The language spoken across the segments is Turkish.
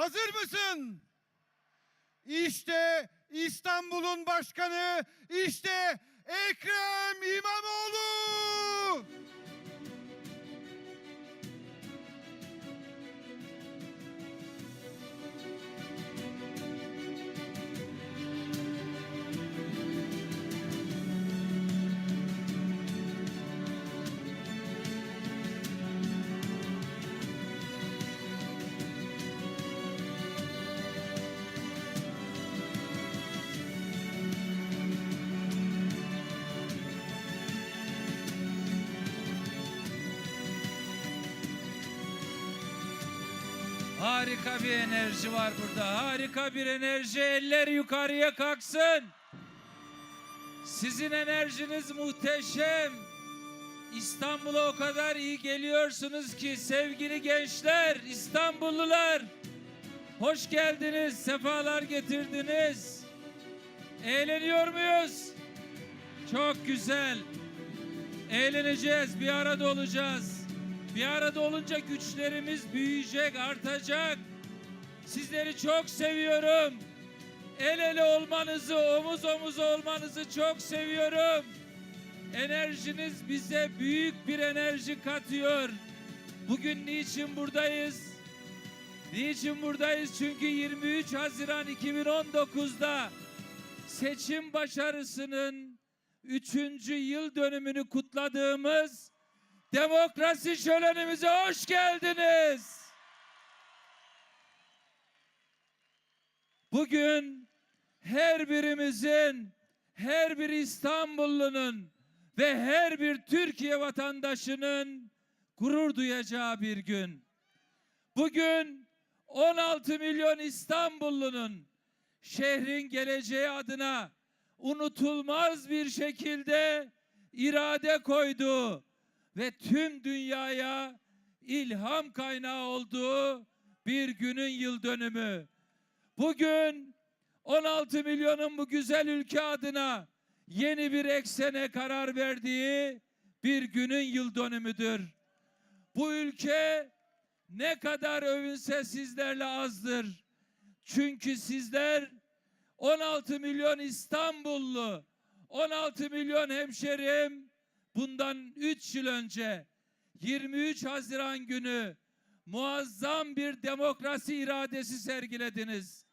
Hazır mısın? İşte İstanbul'un başkanı, işte Ekrem İmamoğlu. Harika bir enerji var burada. Harika bir enerji. Eller yukarıya kalksın. Sizin enerjiniz muhteşem. İstanbul'a o kadar iyi geliyorsunuz ki sevgili gençler, İstanbullular. Hoş geldiniz, sefalar getirdiniz. Eğleniyor muyuz? Çok güzel. Eğleneceğiz, bir arada olacağız. Bir arada olunca güçlerimiz büyüyecek, artacak. Sizleri çok seviyorum. El ele olmanızı, omuz omuz olmanızı çok seviyorum. Enerjiniz bize büyük bir enerji katıyor. Bugün niçin buradayız? Niçin buradayız? Çünkü 23 Haziran 2019'da seçim başarısının 3. yıl dönümünü kutladığımız demokrasi şölenimize hoş geldiniz. Bugün her birimizin, her bir İstanbullunun ve her bir Türkiye vatandaşının gurur duyacağı bir gün. Bugün 16 milyon İstanbullunun şehrin geleceği adına unutulmaz bir şekilde irade koyduğu ve tüm dünyaya ilham kaynağı olduğu bir günün yıl dönümü. Bugün 16 milyonun bu güzel ülke adına yeni bir eksene karar verdiği bir günün yıl dönümüdür. Bu ülke ne kadar övünse sizlerle azdır. Çünkü sizler 16 milyon İstanbullu, 16 milyon hemşerim bundan 3 yıl önce 23 Haziran günü muazzam bir demokrasi iradesi sergilediniz.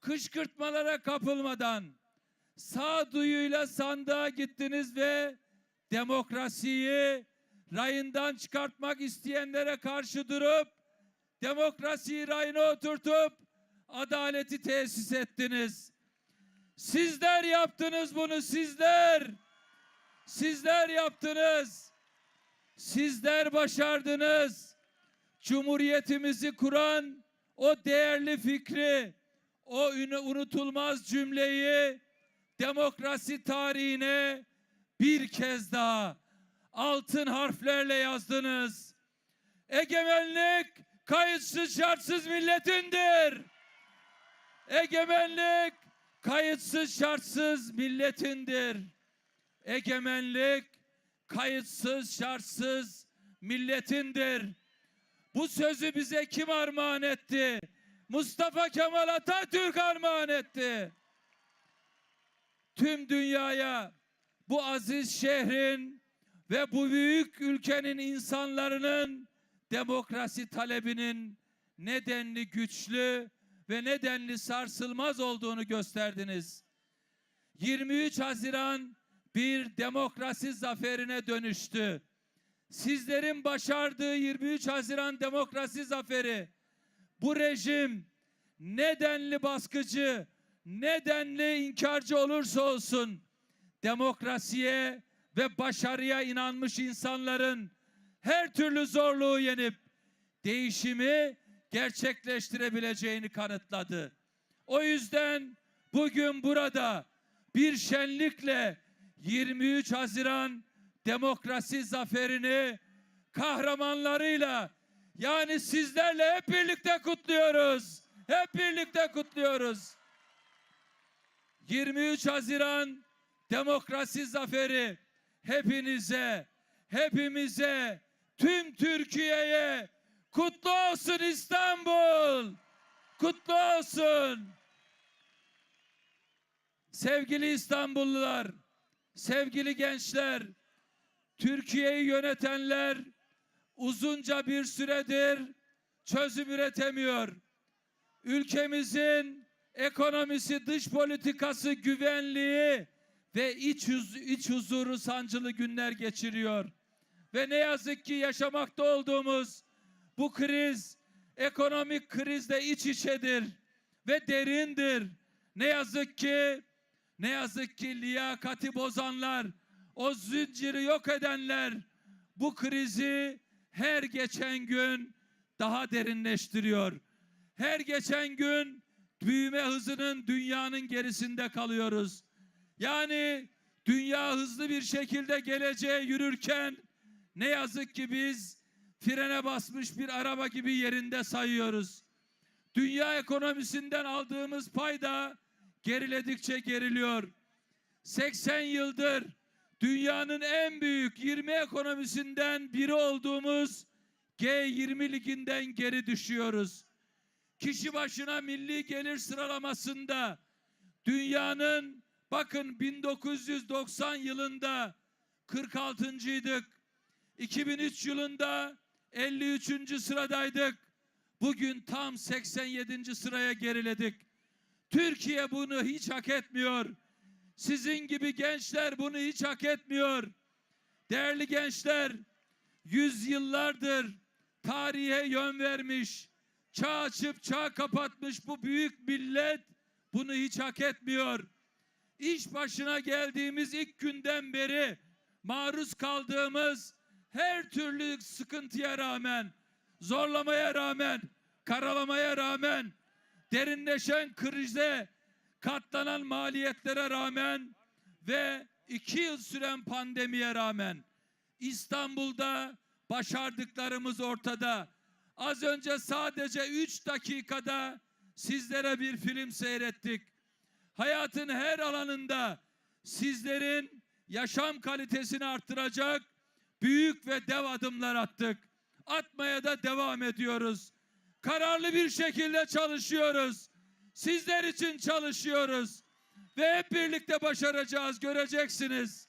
Kışkırtmalara kapılmadan sağduyuyla sandığa gittiniz ve demokrasiyi rayından çıkartmak isteyenlere karşı durup demokrasiyi rayına oturtup adaleti tesis ettiniz. Sizler yaptınız bunu sizler. Sizler yaptınız. Sizler başardınız. Cumhuriyetimizi kuran o değerli fikri, o unutulmaz cümleyi demokrasi tarihine bir kez daha altın harflerle yazdınız. Egemenlik kayıtsız şartsız milletindir. Egemenlik kayıtsız şartsız milletindir. Egemenlik kayıtsız şartsız milletindir. Bu sözü bize kim armağan etti? Mustafa Kemal Atatürk armağan etti. Tüm dünyaya bu aziz şehrin ve bu büyük ülkenin insanlarının demokrasi talebinin nedenli güçlü ve nedenli sarsılmaz olduğunu gösterdiniz. 23 Haziran bir demokrasi zaferine dönüştü. Sizlerin başardığı 23 Haziran demokrasi zaferi bu rejim nedenli baskıcı, nedenli inkarcı olursa olsun demokrasiye ve başarıya inanmış insanların her türlü zorluğu yenip değişimi gerçekleştirebileceğini kanıtladı. O yüzden bugün burada bir şenlikle 23 Haziran demokrasi zaferini kahramanlarıyla yani sizlerle hep birlikte kutluyoruz. Hep birlikte kutluyoruz. 23 Haziran demokrasi zaferi hepinize, hepimize, tüm Türkiye'ye kutlu olsun İstanbul. kutlu olsun. Sevgili İstanbullular, sevgili gençler, Türkiye'yi yönetenler uzunca bir süredir çözüm üretemiyor. Ülkemizin ekonomisi, dış politikası, güvenliği ve iç, huz- iç huzuru sancılı günler geçiriyor. Ve ne yazık ki yaşamakta olduğumuz bu kriz ekonomik krizle iç içedir ve derindir. Ne yazık ki ne yazık ki liyakati bozanlar, o zinciri yok edenler bu krizi her geçen gün daha derinleştiriyor. Her geçen gün büyüme hızının dünyanın gerisinde kalıyoruz. Yani dünya hızlı bir şekilde geleceğe yürürken ne yazık ki biz frene basmış bir araba gibi yerinde sayıyoruz. Dünya ekonomisinden aldığımız payda geriledikçe geriliyor. 80 yıldır dünyanın en büyük 20 ekonomisinden biri olduğumuz G20 liginden geri düşüyoruz. Kişi başına milli gelir sıralamasında dünyanın bakın 1990 yılında 46.ydık. 2003 yılında 53. sıradaydık. Bugün tam 87. sıraya geriledik. Türkiye bunu hiç hak etmiyor. Sizin gibi gençler bunu hiç hak etmiyor. Değerli gençler, yüzyıllardır tarihe yön vermiş, çağ açıp çağ kapatmış bu büyük millet bunu hiç hak etmiyor. İş başına geldiğimiz ilk günden beri maruz kaldığımız her türlü sıkıntıya rağmen, zorlamaya rağmen, karalamaya rağmen, derinleşen krize, katlanan maliyetlere rağmen ve iki yıl süren pandemiye rağmen İstanbul'da başardıklarımız ortada. Az önce sadece üç dakikada sizlere bir film seyrettik. Hayatın her alanında sizlerin yaşam kalitesini arttıracak büyük ve dev adımlar attık. Atmaya da devam ediyoruz. Kararlı bir şekilde çalışıyoruz. Sizler için çalışıyoruz. Ve hep birlikte başaracağız göreceksiniz.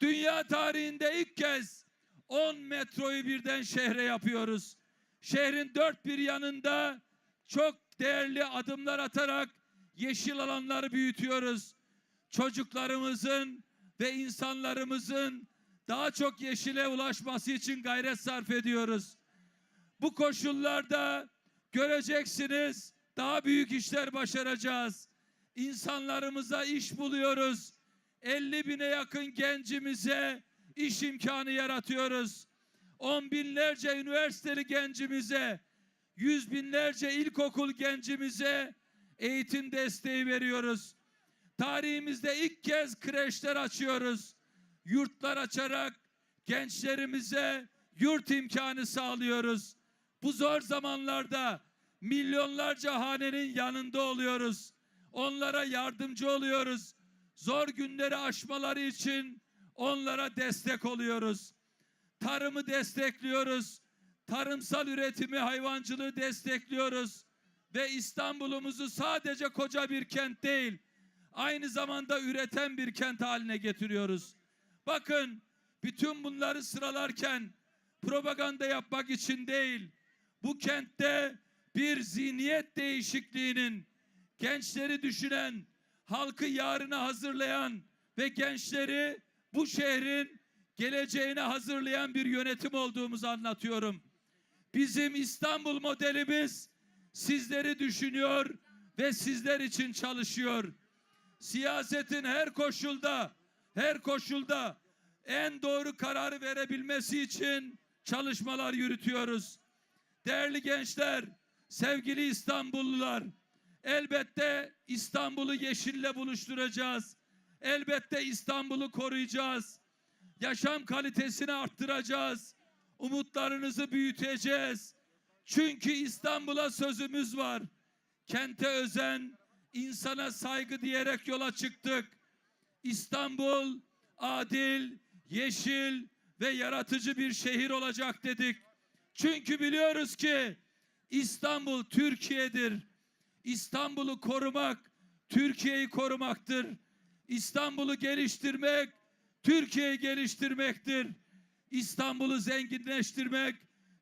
Dünya tarihinde ilk kez 10 metroyu birden şehre yapıyoruz. Şehrin dört bir yanında çok değerli adımlar atarak yeşil alanları büyütüyoruz. Çocuklarımızın ve insanlarımızın daha çok yeşile ulaşması için gayret sarf ediyoruz. Bu koşullarda göreceksiniz daha büyük işler başaracağız. İnsanlarımıza iş buluyoruz. 50 bine yakın gencimize iş imkanı yaratıyoruz. On binlerce üniversiteli gencimize, yüz binlerce ilkokul gencimize eğitim desteği veriyoruz. Tarihimizde ilk kez kreşler açıyoruz. Yurtlar açarak gençlerimize yurt imkanı sağlıyoruz. Bu zor zamanlarda milyonlarca hanenin yanında oluyoruz. Onlara yardımcı oluyoruz. Zor günleri aşmaları için onlara destek oluyoruz. Tarımı destekliyoruz. Tarımsal üretimi, hayvancılığı destekliyoruz. Ve İstanbul'umuzu sadece koca bir kent değil, aynı zamanda üreten bir kent haline getiriyoruz. Bakın bütün bunları sıralarken propaganda yapmak için değil, bu kentte bir zihniyet değişikliğinin gençleri düşünen, halkı yarına hazırlayan ve gençleri bu şehrin geleceğine hazırlayan bir yönetim olduğumuzu anlatıyorum. Bizim İstanbul modelimiz sizleri düşünüyor ve sizler için çalışıyor. Siyasetin her koşulda, her koşulda en doğru kararı verebilmesi için çalışmalar yürütüyoruz. Değerli gençler, sevgili İstanbullular, elbette İstanbul'u yeşille buluşturacağız. Elbette İstanbul'u koruyacağız. Yaşam kalitesini arttıracağız. Umutlarınızı büyüteceğiz. Çünkü İstanbul'a sözümüz var. Kente özen, insana saygı diyerek yola çıktık. İstanbul adil, yeşil ve yaratıcı bir şehir olacak dedik. Çünkü biliyoruz ki İstanbul Türkiye'dir. İstanbul'u korumak Türkiye'yi korumaktır. İstanbul'u geliştirmek Türkiye'yi geliştirmektir. İstanbul'u zenginleştirmek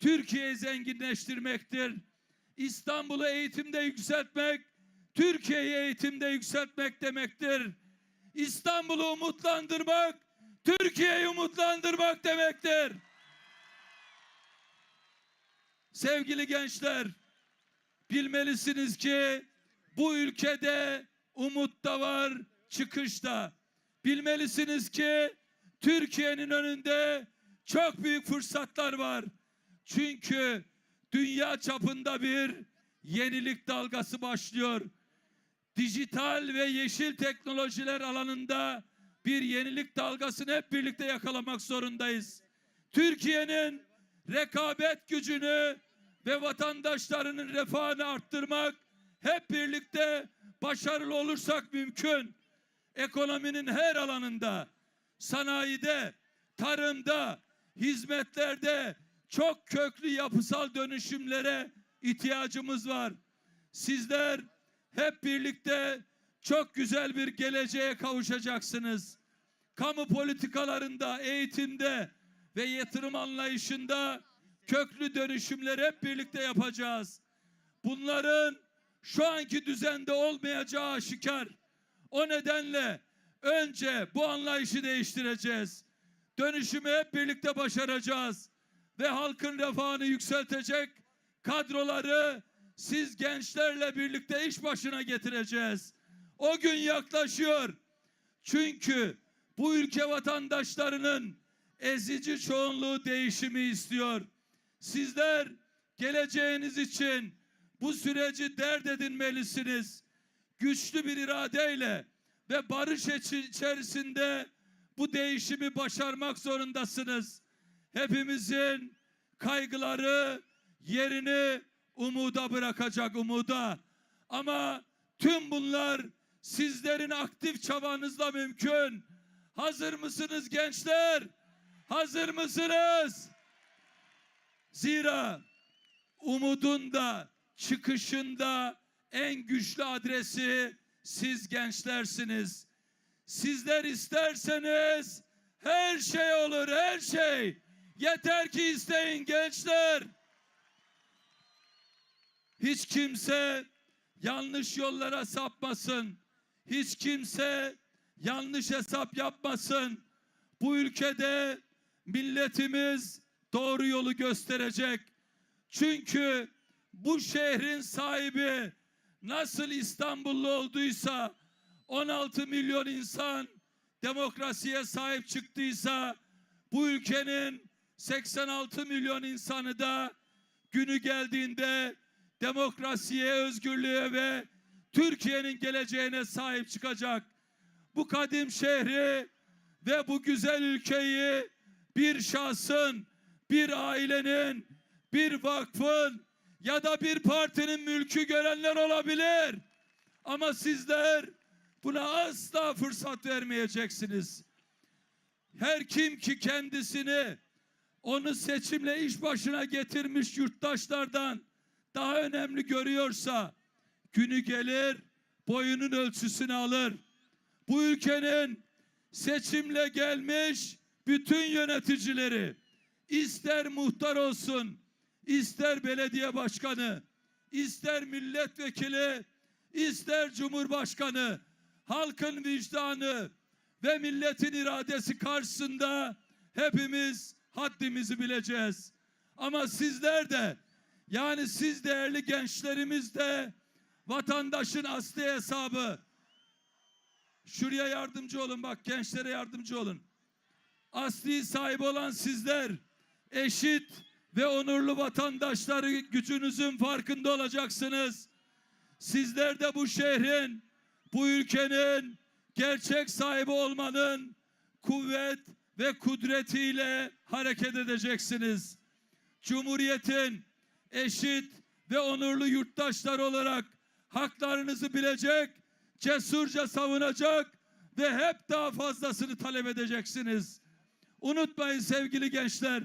Türkiye'yi zenginleştirmektir. İstanbul'u eğitimde yükseltmek Türkiye'yi eğitimde yükseltmek demektir. İstanbul'u umutlandırmak Türkiye'yi umutlandırmak demektir. Sevgili gençler, bilmelisiniz ki bu ülkede umut da var, çıkış da. Bilmelisiniz ki Türkiye'nin önünde çok büyük fırsatlar var. Çünkü dünya çapında bir yenilik dalgası başlıyor. Dijital ve yeşil teknolojiler alanında bir yenilik dalgasını hep birlikte yakalamak zorundayız. Türkiye'nin rekabet gücünü ve vatandaşlarının refahını arttırmak hep birlikte başarılı olursak mümkün. Ekonominin her alanında, sanayide, tarımda, hizmetlerde çok köklü yapısal dönüşümlere ihtiyacımız var. Sizler hep birlikte çok güzel bir geleceğe kavuşacaksınız. Kamu politikalarında, eğitimde ve yatırım anlayışında köklü dönüşümler hep birlikte yapacağız. Bunların şu anki düzende olmayacağı aşikar. O nedenle önce bu anlayışı değiştireceğiz. Dönüşümü hep birlikte başaracağız ve halkın refahını yükseltecek kadroları siz gençlerle birlikte iş başına getireceğiz. O gün yaklaşıyor. Çünkü bu ülke vatandaşlarının ezici çoğunluğu değişimi istiyor. Sizler geleceğiniz için bu süreci dert edinmelisiniz. Güçlü bir iradeyle ve barış içerisinde bu değişimi başarmak zorundasınız. Hepimizin kaygıları yerini umuda bırakacak umuda. Ama tüm bunlar sizlerin aktif çabanızla mümkün. Hazır mısınız gençler? Hazır mısınız? Zira umudun da çıkışında en güçlü adresi siz gençlersiniz. Sizler isterseniz her şey olur, her şey. Yeter ki isteyin gençler. Hiç kimse yanlış yollara sapmasın. Hiç kimse yanlış hesap yapmasın. Bu ülkede milletimiz doğru yolu gösterecek. Çünkü bu şehrin sahibi nasıl İstanbullu olduysa 16 milyon insan demokrasiye sahip çıktıysa bu ülkenin 86 milyon insanı da günü geldiğinde demokrasiye, özgürlüğe ve Türkiye'nin geleceğine sahip çıkacak. Bu kadim şehri ve bu güzel ülkeyi bir şahsın, bir ailenin, bir vakfın ya da bir partinin mülkü görenler olabilir. Ama sizler buna asla fırsat vermeyeceksiniz. Her kim ki kendisini onu seçimle iş başına getirmiş yurttaşlardan daha önemli görüyorsa günü gelir boyunun ölçüsünü alır. Bu ülkenin seçimle gelmiş bütün yöneticileri ister muhtar olsun, ister belediye başkanı, ister milletvekili, ister cumhurbaşkanı, halkın vicdanı ve milletin iradesi karşısında hepimiz haddimizi bileceğiz. Ama sizler de yani siz değerli gençlerimiz de vatandaşın asli hesabı. Şuraya yardımcı olun bak gençlere yardımcı olun. Asli sahibi olan sizler eşit ve onurlu vatandaşları gücünüzün farkında olacaksınız. Sizler de bu şehrin, bu ülkenin gerçek sahibi olmanın kuvvet ve kudretiyle hareket edeceksiniz. Cumhuriyetin eşit ve onurlu yurttaşlar olarak haklarınızı bilecek, cesurca savunacak ve hep daha fazlasını talep edeceksiniz. Unutmayın sevgili gençler,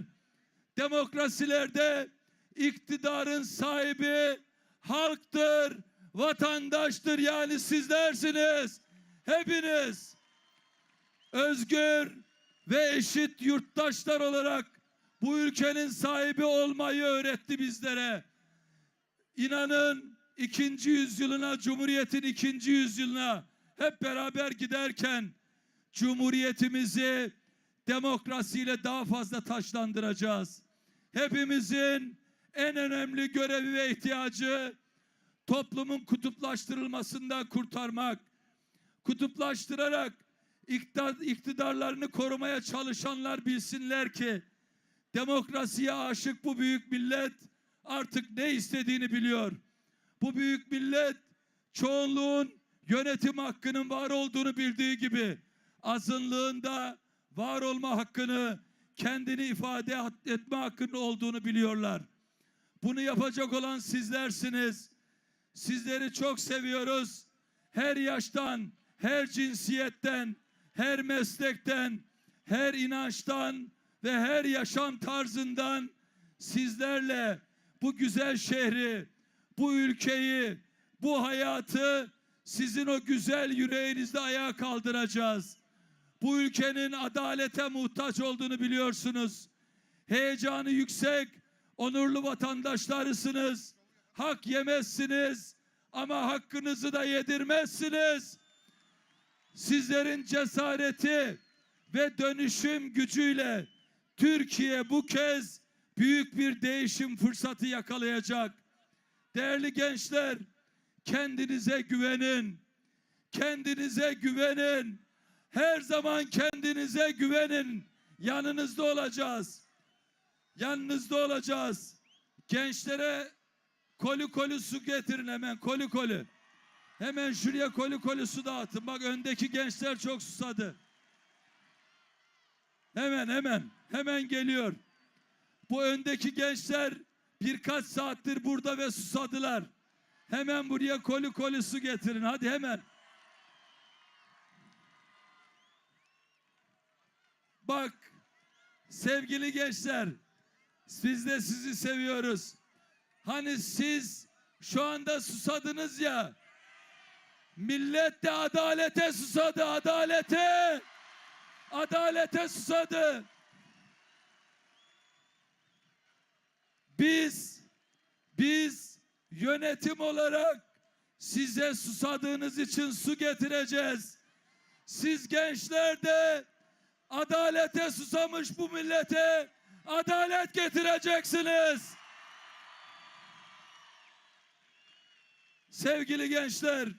demokrasilerde iktidarın sahibi halktır, vatandaştır yani sizlersiniz. Hepiniz özgür ve eşit yurttaşlar olarak bu ülkenin sahibi olmayı öğretti bizlere. İnanın ikinci yüzyılına, Cumhuriyet'in ikinci yüzyılına hep beraber giderken Cumhuriyetimizi demokrasiyle daha fazla taşlandıracağız. Hepimizin en önemli görevi ve ihtiyacı toplumun kutuplaştırılmasından kurtarmak. Kutuplaştırarak iktidar, iktidarlarını korumaya çalışanlar bilsinler ki demokrasiye aşık bu büyük millet artık ne istediğini biliyor. Bu büyük millet çoğunluğun yönetim hakkının var olduğunu bildiği gibi azınlığında var olma hakkını, kendini ifade etme hakkının olduğunu biliyorlar. Bunu yapacak olan sizlersiniz. Sizleri çok seviyoruz. Her yaştan, her cinsiyetten, her meslekten, her inançtan ve her yaşam tarzından sizlerle bu güzel şehri, bu ülkeyi, bu hayatı sizin o güzel yüreğinizde ayağa kaldıracağız. Bu ülkenin adalete muhtaç olduğunu biliyorsunuz. Heyecanı yüksek, onurlu vatandaşlarısınız. Hak yemezsiniz ama hakkınızı da yedirmezsiniz. Sizlerin cesareti ve dönüşüm gücüyle Türkiye bu kez büyük bir değişim fırsatı yakalayacak. Değerli gençler, kendinize güvenin. Kendinize güvenin. Her zaman kendinize güvenin. Yanınızda olacağız. Yanınızda olacağız. Gençlere koli koli su getirin hemen koli koli. Hemen şuraya koli koli su dağıtın. Bak öndeki gençler çok susadı. Hemen hemen hemen geliyor. Bu öndeki gençler birkaç saattir burada ve susadılar. Hemen buraya koli koli su getirin. Hadi hemen. Bak sevgili gençler biz de sizi seviyoruz. Hani siz şu anda susadınız ya. Millet de adalete susadı, adalete. Adalete susadı. Biz biz yönetim olarak size susadığınız için su getireceğiz. Siz gençler de adalete susamış bu millete adalet getireceksiniz. Sevgili gençler,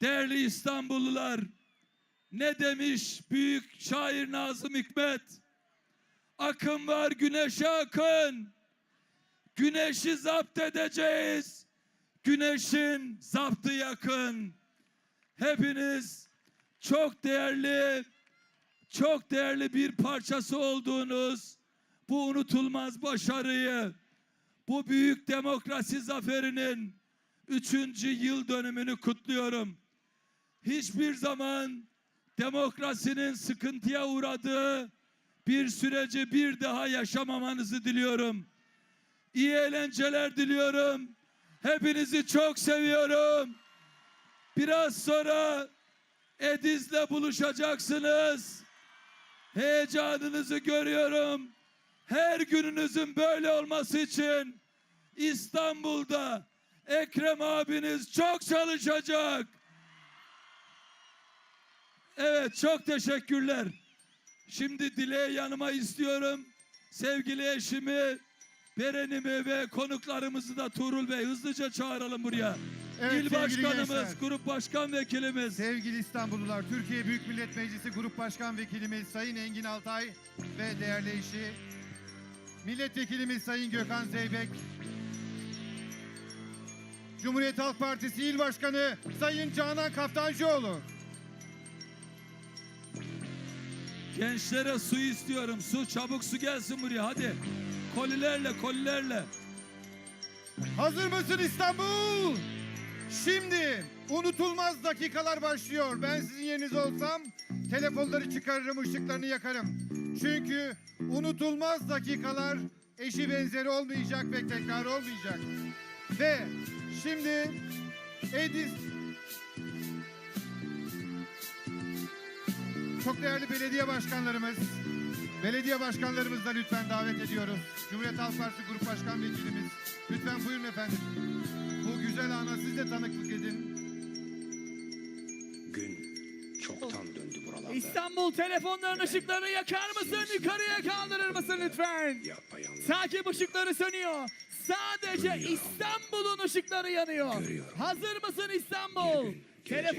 değerli İstanbullular, ne demiş büyük şair Nazım Hikmet? Akın var güneşe akın. Güneşi zapt edeceğiz. Güneşin zaptı yakın. Hepiniz çok değerli, çok değerli bir parçası olduğunuz bu unutulmaz başarıyı, bu büyük demokrasi zaferinin üçüncü yıl dönümünü kutluyorum. Hiçbir zaman demokrasinin sıkıntıya uğradığı bir süreci bir daha yaşamamanızı diliyorum. İyi eğlenceler diliyorum. Hepinizi çok seviyorum. Biraz sonra Ediz'le buluşacaksınız. Heyecanınızı görüyorum. Her gününüzün böyle olması için İstanbul'da Ekrem abiniz çok çalışacak. Evet çok teşekkürler. Şimdi Dile'ye yanıma istiyorum. Sevgili eşimi, Beren'imi ve konuklarımızı da Tuğrul Bey hızlıca çağıralım buraya. Evet, İl başkanımız, gençler. grup başkan vekilimiz. Sevgili İstanbullular, Türkiye Büyük Millet Meclisi Grup Başkan Vekilimiz Sayın Engin Altay ve değerli eşi Milletvekilimiz Sayın Gökhan Zeybek, Cumhuriyet Halk Partisi İl Başkanı Sayın Canan Kaftancıoğlu, Gençlere su istiyorum. Su çabuk su gelsin buraya hadi. Kolilerle kolilerle. Hazır mısın İstanbul? Şimdi unutulmaz dakikalar başlıyor. Ben sizin yerinizde olsam telefonları çıkarırım, ışıklarını yakarım. Çünkü unutulmaz dakikalar eşi benzeri olmayacak ve tekrar olmayacak. Ve şimdi Edis. Çok değerli belediye başkanlarımız, belediye başkanlarımızı da lütfen davet ediyoruz. Cumhuriyet Halk Partisi Grup Başkan Vekilimiz, lütfen buyurun efendim. Bu güzel ana siz de tanıklık edin. Gün çoktan döndü buralarda. İstanbul telefonların ışıklarını yakar mısın? Yukarıya kaldırır mısın lütfen? Yapayalnız. Takip ışıkları sönüyor. Sadece. İstanbul'un ışıkları yanıyor. Görüyorum. Hazır mısın İstanbul? Telefon